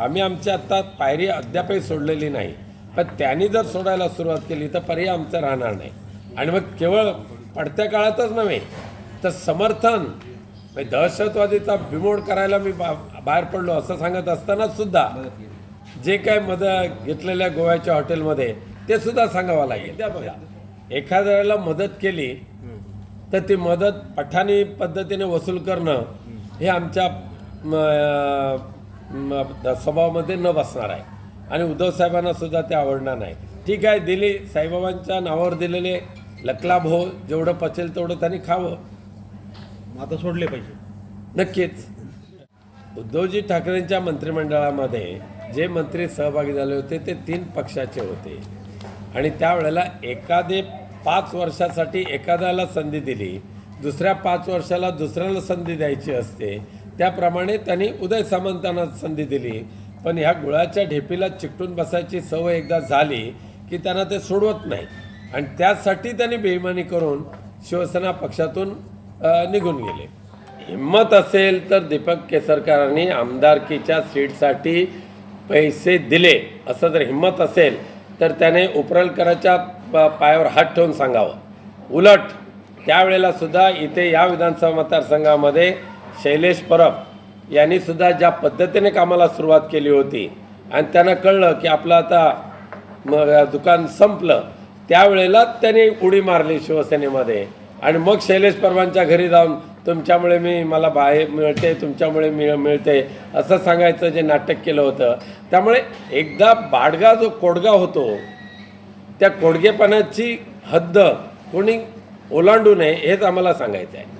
आम्ही आमची आत्ता पायरी अद्यापही सोडलेली नाही. पण त्यांनी जर सोडायला सुरुवात केली तर पर्याय आमचं राहणार नाही. आणि मग केवळ पडत्या काळातच नव्हे तर समर्थन म्हणजे दहशतवादीचा बिमोड करायला मी बा बाहेर पडलो असं सांगत असताना सुद्धा जे काय मदत घेतलेल्या गोव्याच्या हॉटेलमध्ये ते सुद्धा सांगावं लागेल. त्या बघा. एखाद्याला मदत केली तर ती मदत पठाणी पद्धतीने वसूल करणं हे आमच्या स्वभावामध्ये न बसणार आहे. आणि उद्धव साहेबांना सुद्धा ते आवडणार नाही. ठीक आहे दिली साईबाबांच्या नावावर दिलेले लकलाभ हो जेवढं पचेल तेवढं त्यांनी खावं. आता सोडले पाहिजे नक्कीच. उद्धवजी ठाकरेंच्या मंत्रिमंडळामध्ये जे मंत्री सहभागी झाले होते ते तीन पक्षाचे होते. आणि त्यावेळेला एखादे पाच वर्षासाठी एखाद्याला संधी दिली दुसऱ्या पाच वर्षाला दुसऱ्याला संधी द्यायची असते त्याप्रमाणे त्यांनी उदय सामंतांना संधी दिली. पण ह्या गुळाच्या ढेपीला चिकटून बसायची सवय एकदा झाली की त्यांना ते सोडवत नाही. आणि त्यासाठी त्यांनी बेईमानी करून शिवसेना पक्षातून निघून गेले. हिंमत असेल तर दीपक केसरकरांनी आमदारकीच्या सीटसाठी पैसे दिले. असं जर हिंमत असेल तर त्याने उपरलकराच्या प- पायावर हात ठेवून सांगावं. उलट त्यावेळेला सुद्धा इथे या विधानसभा मतदारसंघामध्ये शैलेश परब यांनी सुद्धा ज्या पद्धतीने कामाला सुरुवात केली होती आणि त्यांना कळलं की आपलं आता मग दुकान संपलं त्यावेळेला त्यांनी उडी मारली शिवसेनेमध्ये. आणि मग शैलेश परबांच्या घरी जाऊन तुमच्यामुळे मी मला बाहेर मिळते तुमच्यामुळे मिळ मिळते असं सांगायचं जे नाटक केलं होतं. त्यामुळे एकदा बाडगा जो कोडगा होतो त्या कोडगेपणाची हद्द कोणी ओलांडू नये हेच आम्हाला सांगायचं आहे